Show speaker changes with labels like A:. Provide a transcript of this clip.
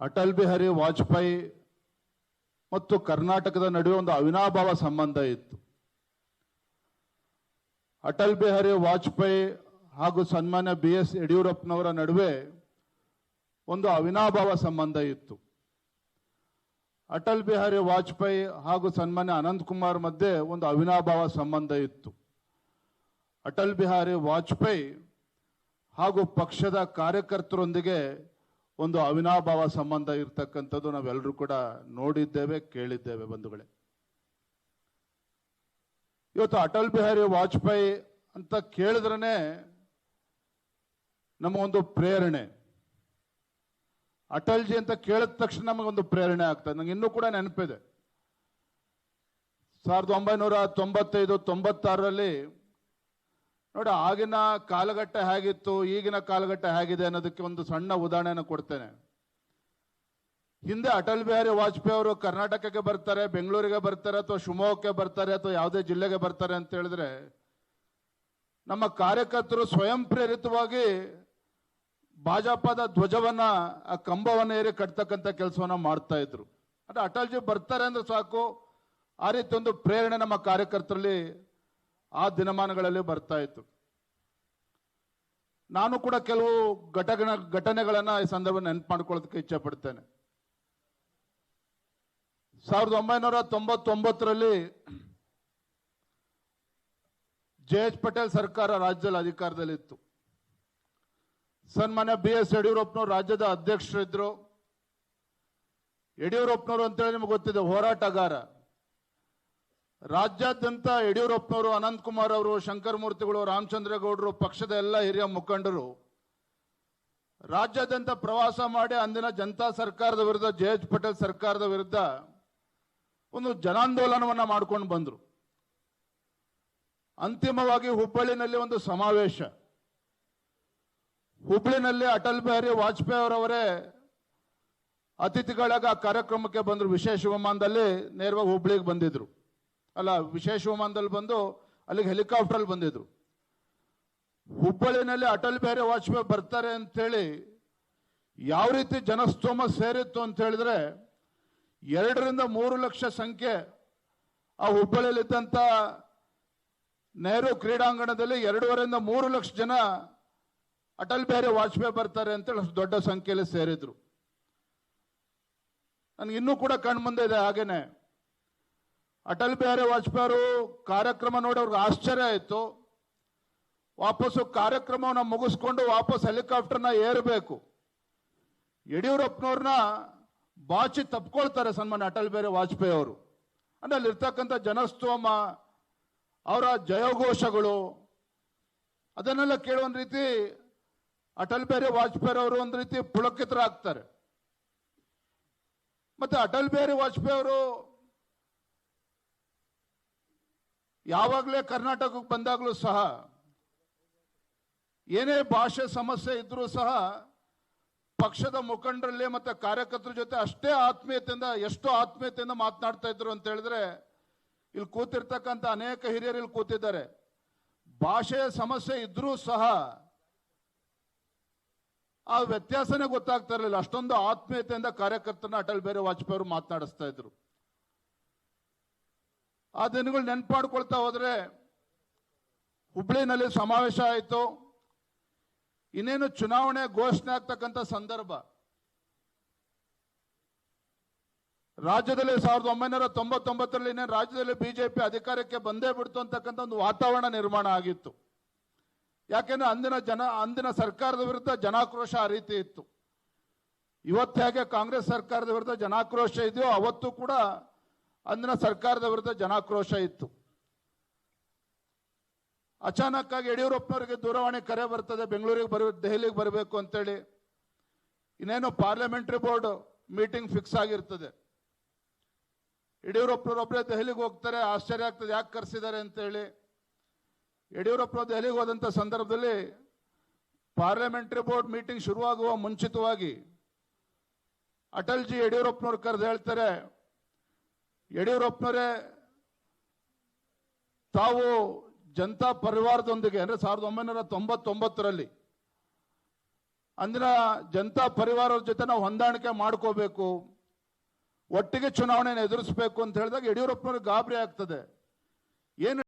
A: ಅಟಲ್ ಬಿಹಾರಿ ವಾಜಪೇಯಿ ಮತ್ತು ಕರ್ನಾಟಕದ ನಡುವೆ ಒಂದು ಅವಿನಾಭಾವ ಸಂಬಂಧ ಇತ್ತು. ಅಟಲ್ ಬಿಹಾರಿ ವಾಜಪೇಯಿ ಹಾಗೂ ಸನ್ಮಾನ್ಯ ಬಿ ಎಸ್ ಯಡಿಯೂರಪ್ಪನವರ ನಡುವೆ ಒಂದು ಅವಿನಾಭಾವ ಸಂಬಂಧ ಇತ್ತು. ಅಟಲ್ ಬಿಹಾರಿ ವಾಜಪೇಯಿ ಹಾಗೂ ಸನ್ಮಾನ್ಯ ಅನಂತ್ ಕುಮಾರ್ ಮಧ್ಯೆ ಒಂದು ಅವಿನಾಭಾವ ಸಂಬಂಧ ಇತ್ತು. ಅಟಲ್ ಬಿಹಾರಿ ವಾಜಪೇಯಿ ಹಾಗೂ ಪಕ್ಷದ ಕಾರ್ಯಕರ್ತರೊಂದಿಗೆ ಒಂದು ಅವಿನಾಭಾವ ಸಂಬಂಧ ಇರತಕ್ಕಂಥದ್ದು ನಾವೆಲ್ಲರೂ ಕೂಡ ನೋಡಿದ್ದೇವೆ, ಕೇಳಿದ್ದೇವೆ ಬಂಧುಗಳೇ. ಇವತ್ತು ಅಟಲ್ ಬಿಹಾರಿ ವಾಜಪೇಯಿ ಅಂತ ಕೇಳಿದ್ರೇ ಒಂದು ಪ್ರೇರಣೆ. ಅಟಲ್ಜಿ ಅಂತ ಕೇಳಿದ ತಕ್ಷಣ ನಮಗೊಂದು ಪ್ರೇರಣೆ ಆಗ್ತದೆ ನಂಗೆ ಇನ್ನೂ ಕೂಡ ನೆನಪಿದೆ. ಸಾವಿರದ ಒಂಬೈನೂರ ತೊಂಬತ್ತೈದು, ತೊಂಬತ್ತಾರರಲ್ಲಿ ನೋಡಿ, ಆಗಿನ ಕಾಲಘಟ್ಟ ಹೇಗಿತ್ತು, ಈಗಿನ ಕಾಲಘಟ್ಟ ಹೇಗಿದೆ ಅನ್ನೋದಕ್ಕೆ ಒಂದು ಸಣ್ಣ ಉದಾಹರಣೆಯನ್ನು ಕೊಡ್ತೇನೆ. ಹಿಂದೆ ಅಟಲ್ ಬಿಹಾರಿ ವಾಜಪೇಯಿ ಅವರು ಕರ್ನಾಟಕಕ್ಕೆ ಬರ್ತಾರೆ, ಬೆಂಗಳೂರಿಗೆ ಬರ್ತಾರೆ, ಅಥವಾ ಶಿವಮೊಗ್ಗಕ್ಕೆ ಬರ್ತಾರೆ, ಅಥವಾ ಯಾವುದೇ ಜಿಲ್ಲೆಗೆ ಬರ್ತಾರೆ ಅಂತ ಹೇಳಿದ್ರೆ, ನಮ್ಮ ಕಾರ್ಯಕರ್ತರು ಸ್ವಯಂ ಪ್ರೇರಿತವಾಗಿ ಭಾಜಪದ ಧ್ವಜವನ್ನ, ಆ ಕಂಬವನ್ನ ಏರಿ ಕಟ್ತಕ್ಕಂಥ ಕೆಲಸವನ್ನ ಮಾಡ್ತಾ ಇದ್ರು. ಅಂದ್ರೆ ಅಟಲ್ಜಿ ಬರ್ತಾರೆ ಅಂದ್ರೆ ಸಾಕು. ಆ ರೀತಿ ಒಂದು ಪ್ರೇರಣೆ ನಮ್ಮ ಕಾರ್ಯಕರ್ತರಲ್ಲಿ ಆ ದಿನಮಾನಗಳಲ್ಲಿ ಬರ್ತಾ ಇತ್ತು. ನಾನು ಕೂಡ ಕೆಲವು ಘಟನೆ ಘಟನೆಗಳನ್ನು ಈ ಸಂದರ್ಭ ನೆನಪು ಮಾಡ್ಕೊಳ್ಳೋದಕ್ಕೆ ಇಚ್ಛೆ ಪಡ್ತೇನೆ ಸಾವಿರದ ಒಂಬೈನೂರ ತೊಂಬತ್ತೊಂಬತ್ತರಲ್ಲಿ ಜೆ ಎಚ್ ಪಟೇಲ್ ಸರ್ಕಾರ ರಾಜ್ಯದಲ್ಲಿ ಅಧಿಕಾರದಲ್ಲಿತ್ತು. ಸನ್ಮಾನ್ಯ ಬಿ ಎಸ್ ಯಡಿಯೂರಪ್ಪನವರು ರಾಜ್ಯದ ಅಧ್ಯಕ್ಷರಿದ್ದರು ಯಡಿಯೂರಪ್ಪನವರು ಅಂತೇಳಿ ನಿಮ್ಗೆ ಗೊತ್ತಿದೆ, ಹೋರಾಟಗಾರ. ರಾಜ್ಯಾದ್ಯಂತ ಯಡಿಯೂರಪ್ಪನವರು, ಅನಂತಕುಮಾರ್ ಅವರು, ಶಂಕರಮೂರ್ತಿಗಳು, ರಾಮಚಂದ್ರೇಗೌಡರು, ಪಕ್ಷದ ಎಲ್ಲ ಹಿರಿಯ ಮುಖಂಡರು ರಾಜ್ಯಾದ್ಯಂತ ಪ್ರವಾಸ ಮಾಡಿ ಅಂದಿನ ಜನತಾ ಸರ್ಕಾರದ ವಿರುದ್ಧ ಜೆ ಎಚ್ ಪಟೇಲ್ ಸರ್ಕಾರದ ವಿರುದ್ಧ ಒಂದು ಜನಾಂದೋಲನವನ್ನ ಮಾಡ್ಕೊಂಡು ಬಂದರು. ಅಂತಿಮವಾಗಿ ಹುಬ್ಬಳ್ಳಿನಲ್ಲಿ ಒಂದು ಸಮಾವೇಶ. ಹುಬ್ಬಳ್ಳಿನಲ್ಲಿ ಅಟಲ್ ಬಿಹಾರಿ ವಾಜಪೇಯಿ ಅವರವರೇ ಅತಿಥಿಗಳಾಗ ಕಾರ್ಯಕ್ರಮಕ್ಕೆ ಬಂದ್ರು. ವಿಶೇಷ ವಿಮಾನದಲ್ಲಿ ನೇರವಾಗಿ ಹುಬ್ಳಿಗೆ ಬಂದಿದ್ರು. ಅಲ್ಲ, ವಿಶೇಷ ವಿಮಾನದಲ್ಲಿ ಬಂದು ಅಲ್ಲಿಗೆ ಹೆಲಿಕಾಪ್ಟರ್ ಬಂದಿದ್ರು. ಹುಬ್ಬಳ್ಳಿನಲ್ಲಿ ಅಟಲ್ ಬಿಹಾರಿ ವಾಜಪೇಯಿ ಬರ್ತಾರೆ ಅಂತೇಳಿ ಯಾವ ರೀತಿ ಜನಸ್ತೋಮ ಸೇರಿತ್ತು ಅಂತ ಹೇಳಿದ್ರೆ ಎರಡರಿಂದ ಮೂರು ಲಕ್ಷ ಸಂಖ್ಯೆ ಆ ಹುಬ್ಬಳ್ಳಿಯಲ್ಲಿದ್ದಂಥ ನೆಹರು ಕ್ರೀಡಾಂಗಣದಲ್ಲಿ ಎರಡೂವರೆಯಿಂದ ಮೂರು ಲಕ್ಷ ಜನ ಅಟಲ್ ಬಿಹಾರಿ ವಾಜಪೇಯಿ ಬರ್ತಾರೆ ಅಂತೇಳಿ ದೊಡ್ಡ ಸಂಖ್ಯೆಯಲ್ಲಿ ಸೇರಿದ್ರು. ನನಗೆ ಇನ್ನೂ ಕೂಡ ಕಣ್ಮುಂದೆ ಇದೆ ಹಾಗೇನೆ. ಅಟಲ್ ಬಿಹಾರಿ ವಾಜಪೇಯಿ ಅವರು ಕಾರ್ಯಕ್ರಮ ನೋಡಿ ಅವ್ರಿಗೆ ಆಶ್ಚರ್ಯ ಆಯಿತು. ವಾಪಸ್ಸು ಕಾರ್ಯಕ್ರಮವನ್ನ ಮುಗಿಸ್ಕೊಂಡು ವಾಪಸ್ ಹೆಲಿಕಾಪ್ಟರ್ನ ಏರಬೇಕು. ಯಡಿಯೂರಪ್ಪನವ್ರನ್ನ ಬಾಚಿ ತಪ್ಕೊಳ್ತಾರೆ ಸನ್ಮಾನ ಅಟಲ್ ಬಿಹಾರಿ ವಾಜಪೇಯಿ ಅವರು. ಅಂದ್ರೆ ಅಲ್ಲಿರ್ತಕ್ಕಂಥ ಜನಸ್ತೋಮ, ಅವರ ಜಯಘೋಷಗಳು, ಅದನ್ನೆಲ್ಲ ಕೇಳುವ ರೀತಿ ಅಟಲ್ ಬಿಹಾರಿ ವಾಜಪೇಯಿ ಅವರು ಒಂದು ರೀತಿ ಪುಳಕಿತರಾಗ್ತಾರೆ. ಮತ್ತೆ ಅಟಲ್ ಬಿಹಾರಿ ವಾಜಪೇಯಿ ಅವರು ಯಾವಾಗಲೇ ಕರ್ನಾಟಕಕ್ಕೆ ಬಂದಾಗಲೂ ಸಹ, ಏನೇ ಭಾಷೆ ಸಮಸ್ಯೆ ಇದ್ರೂ ಸಹ, ಪಕ್ಷದ ಮುಖಂಡರಲ್ಲಿ ಮತ್ತೆ ಕಾರ್ಯಕರ್ತರ ಜೊತೆ ಅಷ್ಟೇ ಆತ್ಮೀಯತೆಯಿಂದ, ಎಷ್ಟು ಆತ್ಮೀಯತೆಯಿಂದ ಮಾತನಾಡ್ತಾ ಇದ್ರು ಅಂತ ಹೇಳಿದ್ರೆ, ಇಲ್ಲಿ ಕೂತಿರ್ತಕ್ಕಂಥ ಅನೇಕ ಹಿರಿಯರು ಇಲ್ಲಿ ಕೂತಿದ್ದಾರೆ. ಭಾಷೆಯ ಸಮಸ್ಯೆ ಇದ್ರೂ ಸಹ, ಆ ವ್ಯತ್ಯಾಸನೇ ಗೊತ್ತಾಗ್ತಾ ಇರಲಿಲ್ಲ. ಅಷ್ಟೊಂದು ಆತ್ಮೀಯತೆಯಿಂದ ಕಾರ್ಯಕರ್ತರನ್ನ ಅಟಲ್ ಬಿಹಾರಿ ವಾಜಪೇಯಿ ಅವರು ಮಾತನಾಡಿಸ್ತಾ ಇದ್ರು. ಆ ದಿನಗಳು ನೆನ್ಪಾಡ್ಕೊಳ್ತಾ ಹೋದ್ರೆ ಹುಬ್ಳಿನಲ್ಲಿ ಸಮಾವೇಶ ಆಯಿತು. ಇನ್ನೇನು ಚುನಾವಣೆ ಘೋಷಣೆ ಆಗ್ತಕ್ಕಂಥ ಸಂದರ್ಭ. ರಾಜ್ಯದಲ್ಲಿ ಸಾವಿರದ ಒಂಬೈನೂರ ತೊಂಬತ್ತೊಂಬತ್ತರಲ್ಲಿ ಇನ್ನೇನು ರಾಜ್ಯದಲ್ಲಿ ಬಿಜೆಪಿ ಅಧಿಕಾರಕ್ಕೆ ಬಂದೇ ಬಿಡ್ತು ಅಂತಕ್ಕಂಥ ಒಂದು ವಾತಾವರಣ ನಿರ್ಮಾಣ ಆಗಿತ್ತು. ಯಾಕೆಂದ್ರೆ ಅಂದಿನ ಜನ, ಅಂದಿನ ಸರ್ಕಾರದ ವಿರುದ್ಧ ಜನಾಕ್ರೋಶ ಆ ರೀತಿ ಇತ್ತು. ಇವತ್ತು ಹೇಗೆ ಕಾಂಗ್ರೆಸ್ ಸರ್ಕಾರದ ವಿರುದ್ಧ ಜನಾಕ್ರೋಶ ಇದೆಯೋ ಅವತ್ತು ಕೂಡ ಅಂದಿನ ಸರ್ಕಾರದ ವಿರುದ್ಧ ಜನಾಕ್ರೋಶ ಇತ್ತು. ಅಚಾನಕ್ ಆಗಿ ಯಡಿಯೂರಪ್ಪನವರಿಗೆ ದೂರವಾಣಿ ಕರೆ ಬರ್ತದೆ, ಬೆಂಗಳೂರಿಗೆ ಬರ, ದೆಹಲಿಗೆ ಬರಬೇಕು ಅಂತೇಳಿ. ಇನ್ನೇನು ಪಾರ್ಲಿಮೆಂಟರಿ ಬೋರ್ಡ್ ಮೀಟಿಂಗ್ ಫಿಕ್ಸ್ ಆಗಿರ್ತದೆ. ಯಡಿಯೂರಪ್ಪನವರೊಬ್ಬರೇ ದೆಹಲಿಗೆ ಹೋಗ್ತಾರೆ, ಆಶ್ಚರ್ಯ ಆಗ್ತದೆ, ಯಾಕೆ ಕರೆಸಿದ್ದಾರೆ ಅಂತೇಳಿ. ಯಡಿಯೂರಪ್ಪ ದೆಹಲಿಗೆ ಹೋದಂಥ ಸಂದರ್ಭದಲ್ಲಿ ಪಾರ್ಲಿಮೆಂಟರಿ ಬೋರ್ಡ್ ಮೀಟಿಂಗ್ ಶುರುವಾಗುವ ಮುಂಚಿತವಾಗಿ ಅಟಲ್ಜಿ ಯಡಿಯೂರಪ್ಪನವ್ರು ಕರೆದು ಹೇಳ್ತಾರೆ ಯಡಿಯೂರಪ್ಪನವರೇ, ತಾವು ಜನತಾ ಪರಿವಾರದೊಂದಿಗೆ, ಅಂದ್ರೆ ಸಾವಿರದ ಒಂಬೈನೂರ ತೊಂಬತ್ತೊಂಬತ್ತರಲ್ಲಿ ಅಂದಿನ ಜನತಾ ಪರಿವಾರದ ಜೊತೆ ನಾವು ಹೊಂದಾಣಿಕೆ ಮಾಡ್ಕೋಬೇಕು, ಒಟ್ಟಿಗೆ ಚುನಾವಣೆಯನ್ನು ಎದುರಿಸಬೇಕು ಅಂತ ಹೇಳಿದಾಗ ಯಡಿಯೂರಪ್ಪನವ್ರಿಗೆ ಗಾಬರಿ ಆಗ್ತದೆ. ಏನು